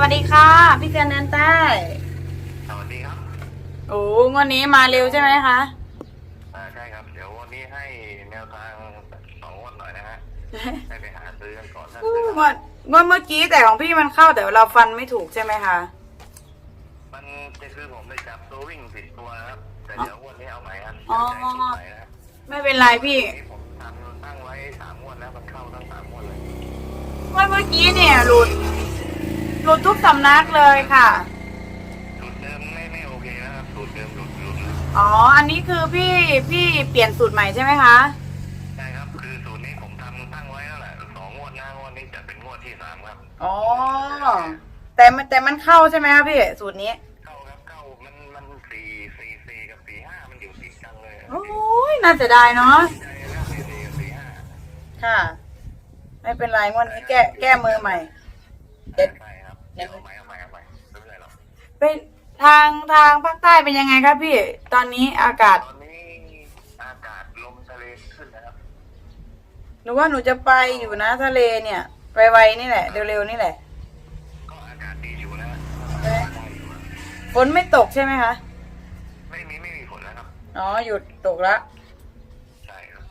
วัสดีค่ะ พี่เซียนแดนใต้ สวัสดีครับโอ้งวันนี้มาเร็วใช่ไหมคะ อ่าใช่ครับ เดี๋ยววันนี้ให้แนวทางสองงวันหน่อยนะฮะ ให้ไปหาซื้อกันก่อนถ้าอู้ซื้องวดงวดเมื่อกี้แต่ของพี่มันเข้าแต่เราฟันไม่ถูกใช่ไหมคะ มันจะคือผมไปจับตัววิ่งผิดตัวนะครับ แต่เดี๋ยวงวันนี้เอาใหม่ครับอ๋อ เดี๋ยวใจสูตรใหม่นะฮะไม่เป็นไรพี่วันนี้ผมทำตั้งไว้สามงวดแล้วมันเข้าทั้งสามงวดเลย งวดเมื่อกี้เนี่ยหลุด หลุดทุกสำนักเลยค่ะ สูตรเดิมไม่ไม่โอเคนะครับสูตรเดิมหลุดหลุดนะอ๋อ อันนี้คือพี่พี่เปลี่ยนสูตรใหม่ใช่ไหมคะ ใช่ครับคือสูตรนี้ผมทำตั้งไว้แล้วแหละสองงวดหน้างวดนี้จะเป็นงวดที่สามครับอ๋อ แต่มันแต่มันเข้าใช่ไหมคะพี่สูตรนี้ เข้าครับเข้ามันมันสี่สี่สี่กับสี่ห้ามันอยู่ติดกันเลยโอ้ยน่าเสียดายเนาะ ใช่ครับสี่สี่กับสี่ห้าค่ะ ไม่เป็นไรงวดนี้แก้แก้มือใหม่ เด็ดใช่ครับเดี๋ยวเอาใหม่เอาใหม่เอาใหม่ไม่เป็นไรหรอกเป็นทางทางภาคใต้เป็นยังไงครับพี่ ตอนนี้อากาศ ตอนนี้อากาศลมทะเลขึ้นนะครับหนูว่าหนูจะไปอยู่นะทะเลเนี่ยไวๆนี่แหละเร็วๆนี่แหละ ก็อากาศดีอยู่นะเอ๊ะฝนไม่ตกใช่ไหมคะ ไม่มีไม่มีฝนนะครับอ๋อหยุดตกละ ใช่ครับ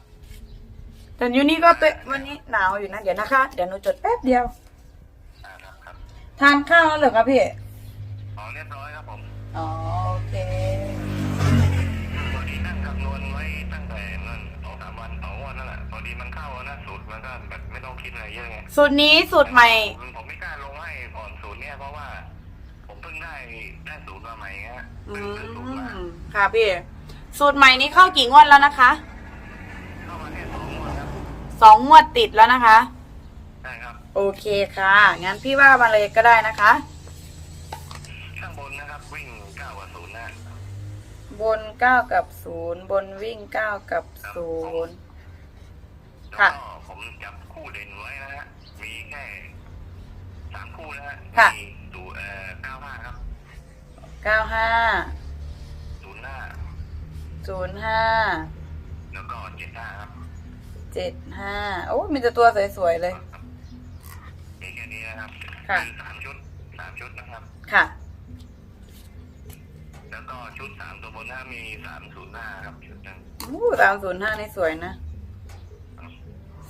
แต่อยู่นี่ก็เตวันนี้หนาวอยู่นะ เดี๋ยวนะคะ เดี๋ยวหนูจดแป๊บเดียวอ่าครับครับ ทานข้าวแล้วเหรอครับพี่ อ๋อเรียบร้อยครับผมอ๋อโอเค พอดีนั่งคำนวณไว้ตั้งแต่นั่นสองสามวันสองวันนั่นแหละพอดีมันเข้านะสูตรมันก็แบบไม่ต้องคิดอะไรเยอะไงสูตรนี้สูตรใหม่ ผมผมไม่กล้าลงให้ก่อนสูตรเนี่ยเพราะว่า ผมเพิ่งได้ได้สูตรมาใหม่ฮะอืเพิ่งซื้อสูตรมามค่ะพี่ สูตรใหม่นี้เข้ากี่งวดแล้วนะคะ เข้ามาแค่สองงวดครับสองงวดติดแล้วนะคะใช่ครับ โอเคค่ะ งั้นพี่ว่ามาเลยก็ได้นะคะ ข้างบนนะครับวิ่งเก้ากับศูนย์นะบนเก้ากับศูนย์บนวิ่งเก้ากับศูนย์ แล้วค่ะ ก็ผมจับคู่เด่นไว้นะฮะมีแค่สามคู่นะฮะค่ะมีตูเอ่อเก้าห้าครับเก้าห้าศูนย์ห้าศูนย์ห้าแล้วก็เจ็ดห้าครับเจ็ดห้าโอ้มีแต่ตัวสวยๆเลยมีแค่นี้นะ ครับค่ะ มีสามชุดสามชุดนะครับ ค่ะ แล้วก็ชุดสามตัวบนหน้ามีสามศูนย์ห้าครับชุดหนึงอู้สามศูนย์ห้านี่สวยนะ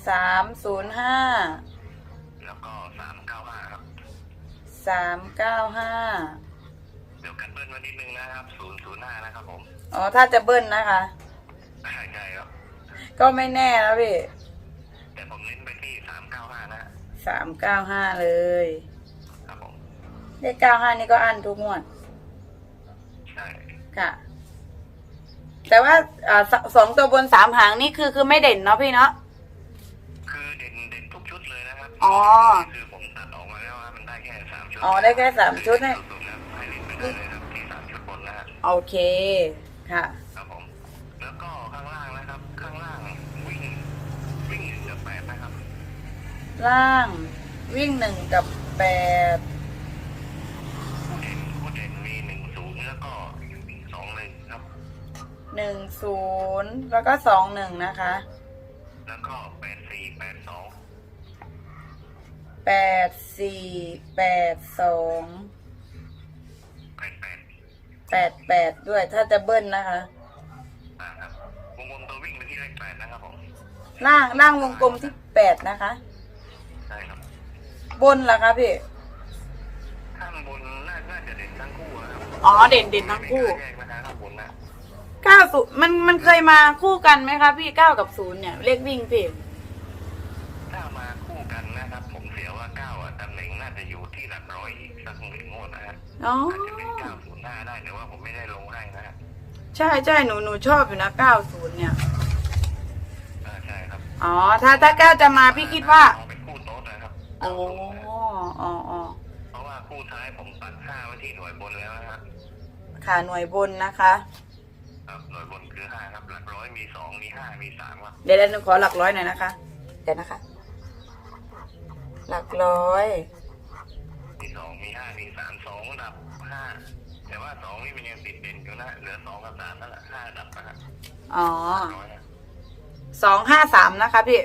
สามศูนย์ห้าแล้วก็สามเก้าห้าครับ สามเก้าห้าเดี๋ยวกันเบิ้ลไว้นิดนึงนะครับศูนย์ศูนย์ห้านะครับผม อ๋อ ถ้าจะเบิ้ลนะคะ ใช่ใช่ครับ ก็ไม่แน่นะพี่ สามเก้าห้าเลย ครับผมเลขเก้าห้านี่ก็อันทุกงวด ใช่ค่ะ แต่ว่าอ่าสสองตัวบนสามหางนี่คือคือไม่เด่นเนาะพี่เนาะ คือเด่นเด่นทุกชุดเลยนะครับอ๋อคือผมตัดออกมาแล้วว่ามันได้แค่สามชุดอ๋อได้แค่สามชุดให้สุดๆนะให้เล่นไปได้เลยครับที่สามชุดบนนะฮะ โอเค ค่ะ ครับผม แล้วก็ข้างล่างนะครับ ข้างล่างวิ่งวิ่งหนึ่งกับแปดนะครับ ล่างวิ่งหนึ่งกับแปดผู้เด่นผู้เด่นมีหนึ่งศูนย์แล้วก็สองหนึ่งครับ หนึ่งศูนย์แล้วก็สองหนึ่งนะคะแล้วก็แปดสี่แปดสองแปดสี่แปดสองแปดแปดแปดแปดด้วยถ้าจะเบิ้ลนะคะ อ่าครับวงกลมตัววิ่งไปที่เลขแปดนะครับผมล่างล่างวงกลมที่แปดนะคะ บนล่ะคะพี่ ข้างบนน่าน่าจะเด่นทั้งคู่นะครับอ๋อเด่นเด่นทั้งคู่ไม่กล้าแยกนะคะข้างบนนะเก้าศูนย์มันมันเคยมาคู่กันไหมคะพี่เก้ากับศูนย์เนี่ยเลขวิ่งพี่ ถ้ามาคู่กันนะครับ ผมเสียว่าเก้าอะตำแหน่งน่าจะอยู่ที่หลักร้อยอีกสักหนึ่งงวดนะฮะอ๋อ อาจจะเป็นเก้าศูนย์ห้าได้แต่ว่าผมไม่ได้ลงให้นะฮะใช่ใช่หนูหนูชอบอยู่นะเก้าศูนย์เนี่ย อ่าใช่ครับอ๋อถ้าถ้าเก้าจะมาพี่คิดว่า เอเป็นคู่โต๊ะ นะครับโอ้90นะฮะอ๋ออ๋อเพราะว่าคู่ท้ายผมปัดห้าไว้ที่หน่วยบนแล้วนะฮะค่ะหน่วยบนนะคะ ครับหน่วยบนคือห้าครับ หลักร้อยมีสองมีห้ามีสามครับเดี๋ยวเดี๋ยวหนูขอหลักร้อยหน่อยนะคะ เดี๋ยวนะคะ หลักร้อย มีสองมีห้ามีสามสองดับห้าแต่ว่าสองนี่มันยังติดเด่นอยู่นะเหลือสองกับสามนั่นแหละห้าดับนะฮะอ๋อร้อยนะสองห้าสามนะคะพี่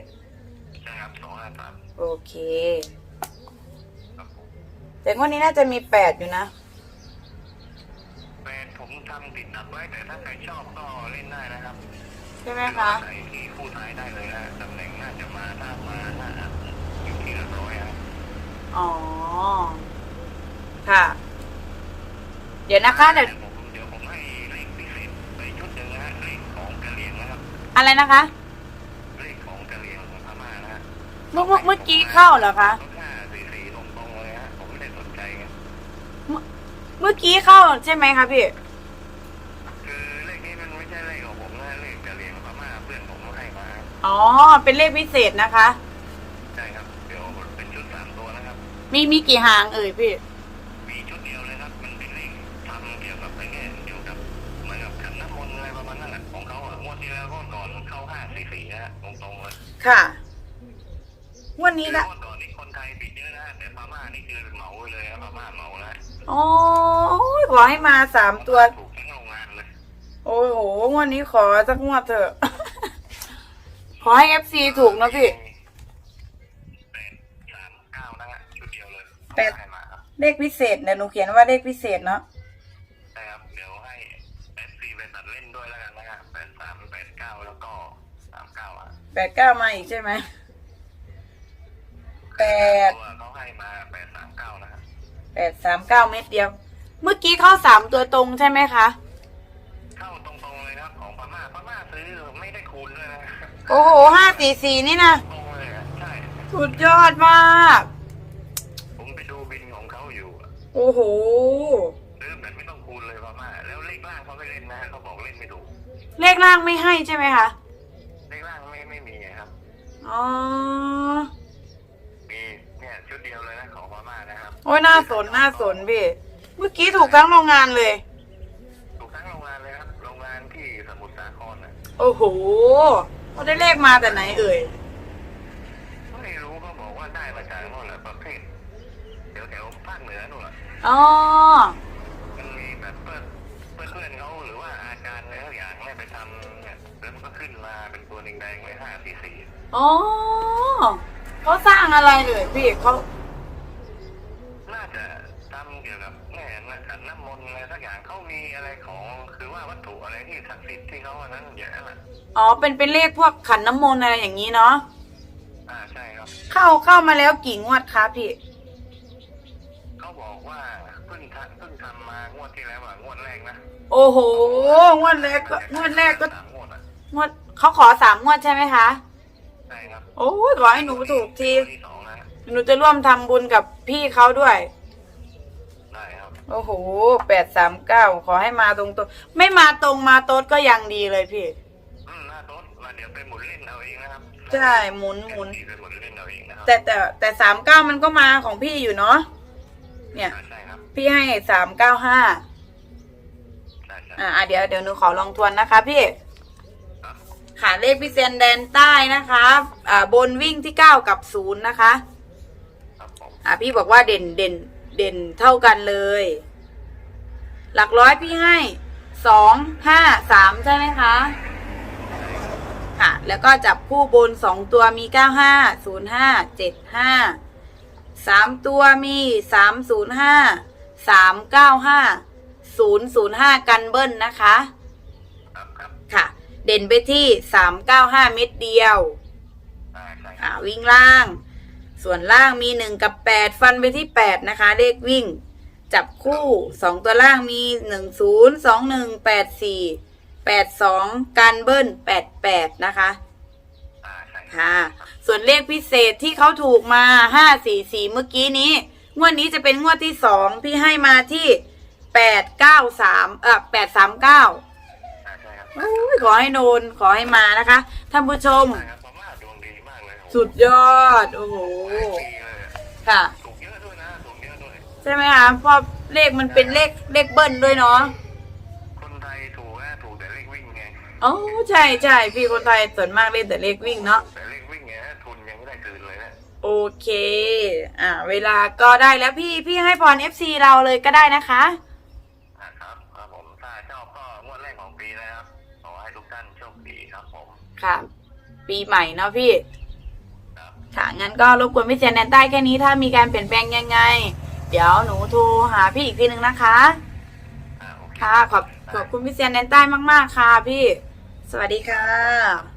ใช่ครับสองห้าสาม โอเคครับผมแต่แต่งวดนี้น่าจะมีแปดอยู่นะแปดผมทำติดนับไว้แต่ถ้าใครชอบก็เล่นได้นะครับใช่ไหมคะใส่ที่คู่ท้ายได้เลยนะตำแหน่งน่าจะมาถ้ามาน่าอยู่ที่ละร้อยครับอ๋อ ค่ะ เดี๋ยวนะคะเดี๋ยวผมเดี๋ยวผมให้เลขพิเศษไปชุดหนึ่งนะฮะเลขของกะเหรี่ยงนะครับ อะไรนะคะ เมื่อเมื่อเมื่อกี้เข้าเหรอคะ ห้าสี่สี่ตรงๆเลยฮะผมไม่ได้สนใจไงเมื่อกี้เข้าใช่ไหมคะพี่ คือเลขนี้มันไม่ใช่เลขของผมนะเลขกะเหรี่ยงพม่าเพื่อนผมให้มาอ๋อ เป็นเลขพิเศษนะคะ ใช่ครับเดี๋ยวเป็นชุดสามตัวนะครับ มีมีกี่หางเอ่ยพี่ มีชุดเดียวเลยครับ มันเป็นเลขทำเกี่ยวกับไอ้เนี่ยเกี่ยวกับเหมือนกับขันน้ำมนต์อะไรประมาณนั้นแหละของเขาอะงวดที่แล้วก็ก่อนเข้าห้าสี่สี่นะฮะตรงๆเลยค่ะ งวันนี้คือละงวดก่อนนี่คนไทยปิดเยอะนะแต่พม่านี่คือเหมาไปเลยนะพม่าเหมานะโอ้ยขอให้มาสามตัว ถูกทั้งโรงงานเลยโอ้โหงวันนี้ขอสักงวดเถอะ ขอให้เอฟซีถูกนะพี่ แปดสามเก้านะฮะชุดเดียวเลยแปด ให้มาครับเลขพิเศษเดี๋ยวหนูเขียนว่าเลขพิเศษเนาะใช่ครับเดี๋ยวให้เอฟซีไปตัดเล่นด้วยแล้วกันนะฮะแปดสามแปดเก้าแล้วก็สามเก้าอะแปดเก้ามาอีกใช่ไหม แปดตัวเขาให้มาแปดสามเก้านะฮะแปดสามเก้าเม็ดเดียว เมื่อกี้เข้าสามตัวตรงใช่ไหมคะ เข้าตรงๆเลยครับของพม่าพม่าซื้อไม่ได้คูณด้วยนะโอ้โหห้าสี่สี่นี่นะตรงเลยอะใช่ สุดยอดมาก ผมไปดูบินของเขาอยู่อะโอ้โห ซื้อแบบไม่ต้องคูณเลยพม่าแล้วเลขล่างเขาไม่เล่นนะเขาบอกเล่นไม่ถูกเลขล่างไม่ให้ใช่ไหมคะ เลขล่างไม่ไม่มีครับ อ๋อมีเนี่ยชุ ดเดียวเลยนะของพม่านะครับโอ้ยน่าสนน่าสนพี่เมื่อกี้ถูกทั้งโรงงานเลย ถูกทั้งโรงงานเลยครับโรงงานที่สมุทรสาครนะโอ้โหเขาได้เลขมาแต่ไหนเอ่ยไม่รู้เขาบอกว่าได้มาจากโน่นแหละประเภทแถวแถวๆภาคเหนือนู่นแหละอ๋อมันมีแบบเพื่อนเพื่อนเพื่อนเขาหรือว่าอาจารย์อะไรสักอย่างเนี่ยไปทำเนี่ยแล้วมันก็ขึ้นมาเป็นตัวแดงๆเลยห้าสี่สี่อ๋อเขาสร้างอะไรเลยพี่เขาน่า ว่าวัตถุอะไรที่ศักดิ์สิทธิ์ที่เขาอันนั้นอย่างนั้นแหละอ๋อ เป็นเป็นเลขพวกขันน้ำมนต์อะไรอย่างนี้เนาะ อ่าใช่ครับ เข้าเข้ามาแล้วกี่งวดคะพี่ เขาบอกว่าเพิ่งทำเพิ่งทำมางวดที่แล้วอะงวดแรกนะโอ้โห งวดแรกก็งวดแรกก็สามงวดอะงวดเขาขอสามงวดใช่ไหมคะ ใช่ครับโอ้ยขอให้หนูถูกทีงวดที่สองนะ หนูจะร่วมทำบุญกับพี่เขาด้วยได้ครับ โอ้โหแปดสามเก้าขอให้มาตรงตัว ไม่มาตรงมาโต๊ดก็ยังดีเลยพี่ อืมหน้าโต๊ะมาเดี๋ยวไปหมุนเล่นเอาเองนะครับใช่หมุนหมุนไปหมุนเล่นเอาเองนะครับแต่แต่แต่สามเก้ามันก็มาของพี่อยู่เนาะ เนี่ย อ่าใช่ครับพี่ให้สามเก้าห้าใช่ใช่อ่าอะเดี๋ยวเดี๋ยวหนูขอลองทวนนะคะพี่ ครับค่ะเลขพิเศษแดนใต้นะคะอ่าบนวิ่งที่เก้ากับศูนย์นะคะ ครับผมอ่าพี่บอกว่าเด่นเด่น เด่นเท่ากันเลย หลักร้อยพี่ให้สองห้าสามใช่ไหมคะ ค่ะ แล้วก็จับคู่บนสองตัวมีเก้าห้าศูนย์ห้าเจ็ดห้าสามตัวมีสามศูนย์ห้าสามเก้าห้าศูนย์ศูนย์ห้ากันเบิ้ลนะคะ ค่ะ เด่นไปที่สามเก้าห้าเม็ดเดียว อ่าวิ่งล่าง ส่วนล่างมีหนึ่งกับแปดฟันไปที่แปดนะคะ เลขวิ่ง จับคู่สองตัวล่างมีหนึ่งศูนย์สองหนึ่งแปดสี่แปดสองการเบิ้ลแปดแปดนะคะอ่าใช่ค่ะ ส่วนเลขพิเศษที่เขาถูกมาห้าสี่สี่เมื่อกี้นี้งวดนี้จะเป็นงวดที่สองพี่ให้มาที่แปดเก้าสามเออแปดสามเก้าอ่าใช่ครับขอให้โนนขอให้มานะคะท่านผู้ชม สุดยอด โอ้โห หลายปีเลยอะค่ะ ถูกเยอะด้วยนะถูกเยอะด้วย ใช่ไหมคะเพราะเลขมันเป็นเลขเลขเบิ้ลด้วยเนาะคนไทยถูกนะถูกแต่เลขวิ่งไงอ๋อใช่ใช่พี่คนไทยส่วนมากเล่นแต่เลขวิ่งเนาะ แต่เลขวิ่งไงทุนยังไม่ได้คืนเลยนะโอเค อ่า เวลาก็ได้แล้วพี่ พี่ให้พร FC เราเลยก็ได้นะคะ อ่าครับครับผมถ้าชอบก็งวดแรกของปีนะครับขอให้ทุกท่านโชคดีครับผม ค่ะ ปีใหม่เนาะพี่ ครับค่ะ งั้นก็รบกวนพี่เจนแนนใต้แค่นี้ถ้ามีการเปลี่ยนแปลงยังไง เดี๋ยวหนูโทรหาพี่อีกทีหนึ่งนะคะ อ่าโอเคค่ะ ขอบขอบคุณพี่เซียนแดนใต้มาก ๆ ค่ะพี่ สวัสดีค่ะ